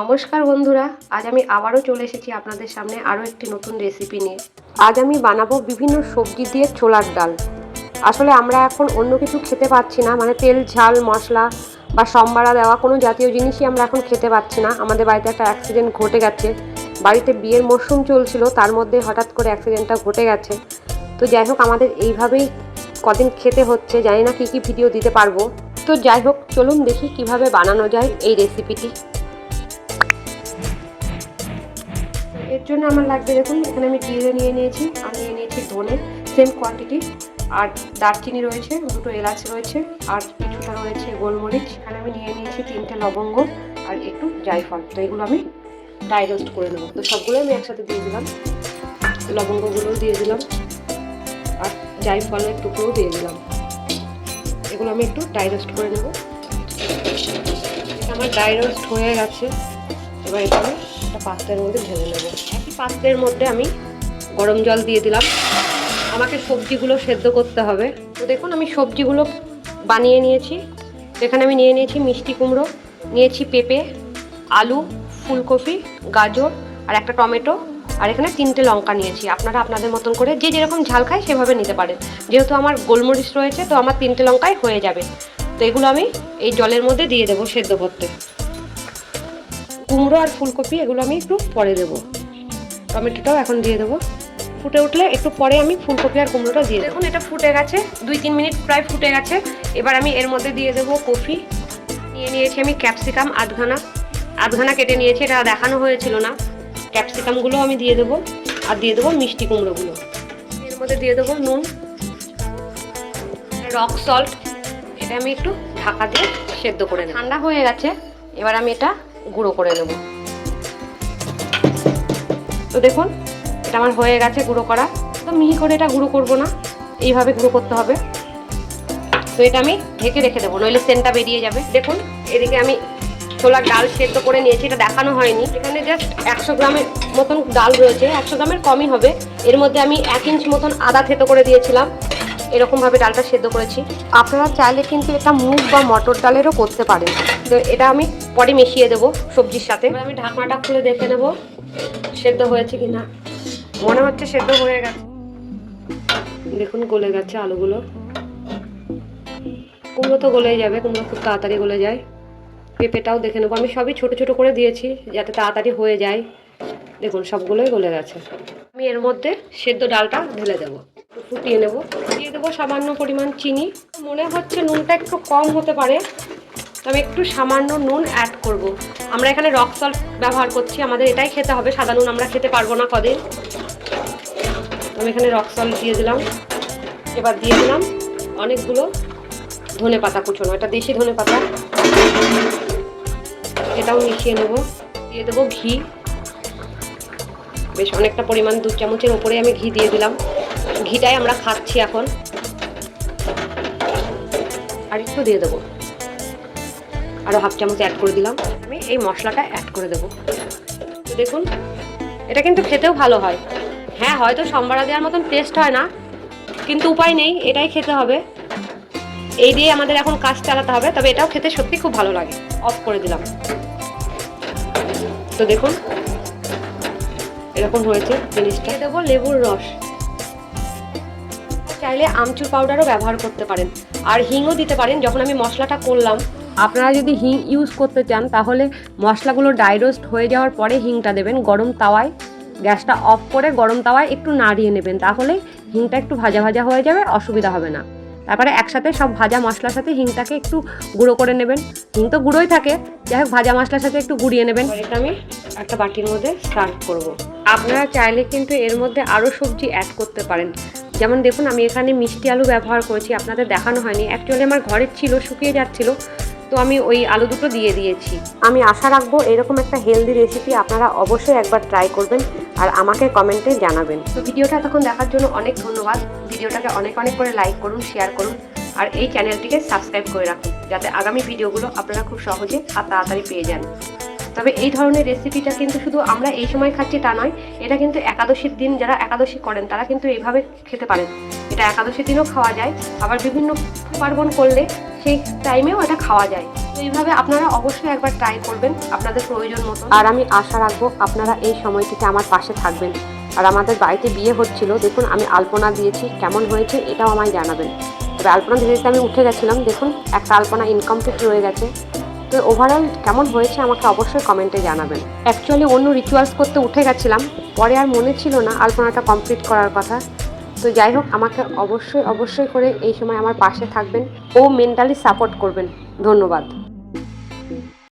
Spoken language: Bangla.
নমস্কার বন্ধুরা, আজ আমি আবারও চলে এসেছি আপনাদের সামনে আরও একটি নতুন রেসিপি নিয়ে। আজ আমি বানাবো বিভিন্ন সবজি দিয়ে ছোলার ডাল। আসলে আমরা এখন অন্য কিছু খেতে পাচ্ছি না মানে তেল, ঝাল, মশলা বা সম্বারা দেওয়া কোনো জাতীয় জিনিসই আমরা এখন খেতে পাচ্ছি না। আমাদের বাড়িতে একটা অ্যাক্সিডেন্ট ঘটে গেছে। বাড়িতে বিয়ের মরশুম চলছিল, তার মধ্যে হঠাৎ করে অ্যাক্সিডেন্টটা ঘটে গেছে। তো যাই হোক, আমাদের এইভাবেই কদিন খেতে হচ্ছে, জানি না কী কী ভিডিও দিতে পারব। তো যাই হোক, চলুন দেখি কীভাবে বানানো যায় এই রেসিপিটি জন্য আমার লাগবে দেখুন, এখানে আমি জিরে নিয়ে নিয়েছি, আর নিয়ে নিয়েছি ধনে সেম কোয়ান্টিটি আর দারচিনি রয়েছে, দুটো এলাচ রয়েছে, আর কিছুটা রয়েছে গোলমরিচ, এখানে আমি নিয়ে নিয়েছি তিনটে লবঙ্গ, আর একটু জায়ফল, তো এগুলো আমি ড্রাই রোস্ট করে নেব। তো সবগুলো আমি একসাথে দিয়ে দিলাম, লবঙ্গগুলোও দিয়ে দিলাম, আর জায়ফলের টুকরোও দিয়ে দিলাম। এগুলো আমি একটু ড্রাই রোস্ট করে নেব। আমার ড্রাই রোস্ট হয়ে গেছে, এবার আমি একটা পাত্রের মধ্যে ঢেলে নেব। একই পাত্রের মধ্যে আমি গরম জল দিয়ে দিলাম। আমাকে সবজিগুলো সেদ্ধ করতে হবে। তো দেখুন, আমি সবজিগুলো বানিয়ে নিয়েছি। এখানে আমি নিয়ে নিয়েছি মিষ্টি কুমড়ো, নিয়েছি পেঁপে, আলু, ফুলকপি, গাজর আর একটা টমেটো। আর এখানে তিনটে লঙ্কা নিয়েছি। আপনারা আপনাদের মতন করে যে যেরকম ঝাল খায় সেভাবে নিতে পারেন। যেহেতু আমার গোলমরিচ রয়েছে, তো আমার তিনটে লঙ্কায় হয়ে যাবে। তো এগুলো আমি এই জলের মধ্যে দিয়ে দেবো সেদ্ধ করতে। কুমড়ো আর ফুলকপি, এগুলো আমি একটু পরে দেবো। টমেটোটাও এখন দিয়ে দেবো। ফুটে উঠলে একটু পরে আমি ফুলকপি আর কুমড়োটা দিয়ে দেখুন, এটা ফুটে গেছে। দুই তিন মিনিট প্রায় ফুটে গেছে। এবার আমি এর মধ্যে দিয়ে দেবো কফি। নিয়ে নিয়েছি আমি ক্যাপসিকাম আধখানা। আধখানা কেটে নিয়েছি, এটা দেখানো হয়েছিল না। ক্যাপসিকামগুলো আমি দিয়ে দেবো আর দিয়ে দেবো মিষ্টি কুমড়োগুলো। এর মধ্যে দিয়ে দেবো নুন, রক সল্ট। এটা আমি একটু ঢাকা দিয়ে সেদ্ধ করে ঠান্ডা হয়ে গেছে। এবার আমি এটা গুঁড়ো করে নেব তো দেখুন, এটা আমার হয়ে গেছে গুঁড়ো করা। তো মিহি করে এটা গুঁড়ো করব না, এইভাবে গুঁড়ো করতে হবে। তো এটা আমি ঢেকে রেখে দেবো, নইলে সেন্টটা বেরিয়ে যাবে। দেখুন, এদিকে আমি ছোলার ডাল সেদ্ধ করে নিয়েছি, এটা দেখানো হয়নি। এখানে জাস্ট একশো গ্রামের মতন ডাল রয়েছে, একশো গ্রামের কমই হবে। এর মধ্যে আমি এক ইঞ্চ মতন আদা থেতো করে দিয়েছিলাম। এরকমভাবে ডালটা সেদ্ধ করেছি। আপনারা চাইলে কিন্তু এটা মুগ বা মটর ডালেরও করতে পারেন। তো এটা আমি পরে মিশিয়ে দেবো সবজির সাথে। আমি ঢাকনাটা খুলে দেখে নেব সেদ্ধ হয়েছে কি না মনে হচ্ছে সেদ্ধ হয়ে গেছে। দেখুন, গলে গেছে আলুগুলো। কুমড়ো তো গলে যাবে, কুমড়ো খুব তাড়াতাড়ি গলে যায়। পেঁপেটাও দেখে নেব। আমি সবই ছোট ছোট করে দিয়েছি যাতে তাড়াতাড়ি হয়ে যায়। দেখুন, সবগুলোই গলে গেছে। আমি এর মধ্যে সেদ্ধ ডালটা ঢেলে দেবো। ফুটিয়ে নেব। দিয়ে দেবো সামান্য পরিমাণ চিনি। মনে হচ্ছে নুনটা একটু কম হতে পারে। তবে একটু সামান্য নুন অ্যাড করব। আমরা এখানে রক সল্ট ব্যবহার করছি। আমাদের এটাই খেতে হবে। সাদা নুন আমরা খেতে পারব না কদিন। আমি এখানে রক সল্ট দিয়ে দিলাম। এবার দিয়ে দিলাম অনেকগুলো ধনে পাতা কুচোনো। এটা দেশি ধনে পাতা। এটাও মিশিয়ে নেব। দিয়ে দেবো ঘি। বেশ, অনেকটা পরিমাণ দু চামচের ওপরে আমি ঘি দিয়ে দিলাম। ঘিটাই আমরা খাচ্ছি এখন। আর একটু দিয়ে দেবো। আরও হাফ চামচ অ্যাড করে দিলাম। আমি এই মশলাটা অ্যাড করে দেবো। দেখুন, এটা কিন্তু খেতেও ভালো হয়। হ্যাঁ হয়তো সম্বারা দেওয়ার মতন টেস্ট হয় না, কিন্তু উপায় নেই, এটাই খেতে হবে। এই দিয়ে আমাদের এখন কাজ চালাতে হবে, তবে এটাও খেতে সত্যি খুব ভালো লাগে। অফ করে দিলাম। তো দেখুন, এরকম হয়েছে জিনিসটা। দেবো লেবুর রস। চাইলে আমচুর পাউডারও ব্যবহার করতে পারেন। আর হিংও দিতে পারেন যখন আমি মশলাটা করলাম। আপনারা যদি হিং ইউজ করতে চান তাহলে মশলাগুলো ডাইরোস্ট হয়ে যাওয়ার পরে হিংটা দেবেন গরম তাওয়ায়। গ্যাসটা অফ করে গরম তাওয়ায় একটু নাড়িয়ে নেবেন তাহলে হিংটা একটু ভাজা ভাজা হয়ে যাবে অসুবিধা হবে না। তারপরে একসাথে সব ভাজা মশলার সাথে হিংটাকে একটু গুঁড়ো করে নেবেন। হিং তো গুঁড়োই থাকে যাই হোক ভাজা মশলার সাথে একটু গুঁড়িয়ে নেবেন। এটা আমি একটা বাটির মধ্যে সার্ভ করব। আপনারা চাইলে কিন্তু এর মধ্যে আরও সবজি অ্যাড করতে পারেন। যেমন দেখুন, আমি এখানে মিষ্টি আলু ব্যবহার করেছি, আপনাদের দেখানো হয়নি। অ্যাকচুয়ালি আমার ঘরের ছিল, শুকিয়ে যাচ্ছিল, তো আমি ওই আলু দুটো দিয়ে দিয়েছি। আমি আশা রাখব এরকম একটা হেলদি রেসিপি আপনারা অবশ্যই একবার ট্রাই করবেন আর আমাকে কমেন্টে জানাবেন। তো ভিডিওটা তখন দেখার জন্য অনেক ধন্যবাদ। ভিডিওটাকে অনেক অনেক করে লাইক করুন শেয়ার করুন আর এই চ্যানেলটিকে সাবস্ক্রাইব করে রাখুন, যাতে আগামী ভিডিওগুলো আপনারা খুব সহজে আর তাড়াতাড়ি পেয়ে যান। তবে এই ধরনের রেসিপিটা কিন্তু শুধু আমরা এই সময় খাচ্ছি তা নয়, এটা কিন্তু একাদশীর দিন যারা একাদশী করেন, তারা কিন্তু এইভাবে খেতে পারেন। এটা একাদশীর দিনও খাওয়া যায়, আবার বিভিন্ন পার্বণ করলে সেই টাইমেও এটা খাওয়া যায়। তো এইভাবে আপনারা অবশ্যই একবার ট্রাই করবেন আপনাদের প্রয়োজন মতো। আর আমি আশা রাখব আপনারা এই সময়টিতে আমার পাশে থাকবেন। আর আমাদের বাড়িতে বিয়ে হচ্ছিল, দেখুন আমি আলপনা দিয়েছি, কেমন হয়েছে এটাও আমায় জানাবেন। তবে আলপনা দিতে দিতে আমি উঠে গেছিলাম, দেখুন, একটা আলপনা ইনকমপ্লিট রয়ে গেছে। তো ওভারঅল কেমন হয়েছে আমাকে অবশ্যই কমেন্টে জানাবেন। অ্যাকচুয়ালি অন্য রিচুয়ালস করতে উঠে গেছিলাম, পরে আর মনে ছিল না আলপনাটা কমপ্লিট করার কথা। তো যাই হোক, আমাকে অবশ্যই অবশ্যই করে এই সময় আমার পাশে থাকবেন ও মেন্টালি সাপোর্ট করবেন। ধন্যবাদ।